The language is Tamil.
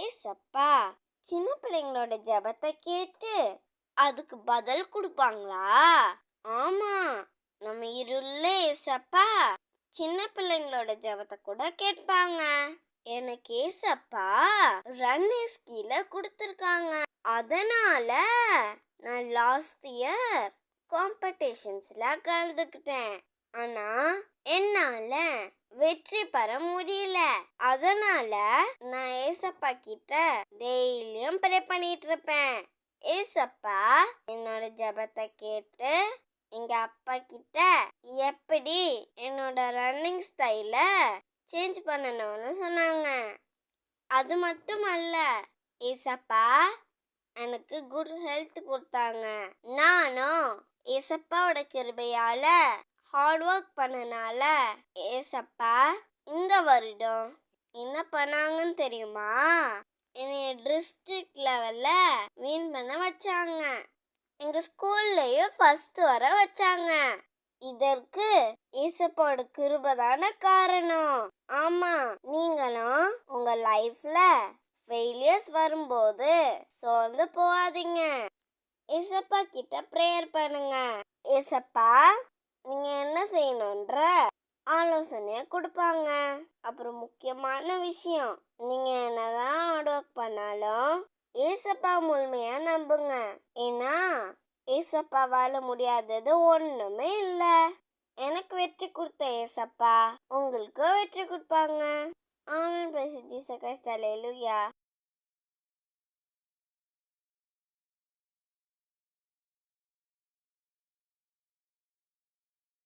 ஏசப்பா சின்ன பிள்ளைங்களோட ஜெபத்தை கேட்டு அதுக்கு பதில் கொடுப்பாங்களா? ஆமா நம்ம இருள ஏசப்பா சின்ன பிள்ளைங்களோட ஜெபத்தை கூட கேட்பாங்க. எனக்கு ஏசப்பா ரன்னிஸ் கீழே கொடுத்துருக்காங்க. அதனால நான் லாஸ்ட் இயர் காம்படிஷன்ஸ்ல கலந்துக்கிட்டேன். ஆனா வர பெற முடியல. அதனால நான் ஏசப்பா கிட்ட டெய்லியும் ப்ரே பண்ணிட்டு இருப்பேன். ஏசப்பா என்னோட ஜெபத்தை கேட்டு எங்க அப்பா கிட்ட எப்படி என்னோட ரன்னிங் ஸ்டைல சேஞ்ச் பண்ணணும்னு சொன்னாங்க. அது மட்டும் அல்ல ஏசப்பா எனக்கு குட் ஹெல்த் கொடுத்தாங்க. நானும் ஏசப்பாவோட கிருபையால ஹார்ட் ஒர்க் பண்ணனால ஏசப்பா வருடம். என்ன பண்ணாங்கன்னு தெரியுமா? என்னைய டிஸ்ட்ரிக்ட் லெவலில் வின் பண்ண வச்சாங்க. எங்கள் ஸ்கூல்லையும் ஃபஸ்ட்டு வர வச்சாங்க. இதற்கு ஈசப்போட கிருபதான காரணம். ஆமாம் நீங்களும் உங்கள் லைஃப்பில் ஃபெயிலியர்ஸ் வரும்போது சோர்ந்து போகாதீங்க ஏசப்பா கிட்ட ப்ரேயர் பண்ணுங்க. ஏசப்பா நீங்கள் என்ன செய்யணுன்ற ஆலோசனையை கொடுப்பாங்க. அப்புறம் முக்கியமான விஷயம் நீங்கள் என்னதான் ஹார்ட் ஒர்க் பண்ணாலும் ஏசப்பா முழுமையாக நம்புங்க. ஏன்னா ஏசப்பாவால் முடியாதது ஒன்றுமே இல்லை. எனக்கு வெற்றி கொடுத்த ஏசப்பா உங்களுக்கு வெற்றி கொடுப்பாங்க. ஆமன். பேசி சகஸ்தலையிலுயா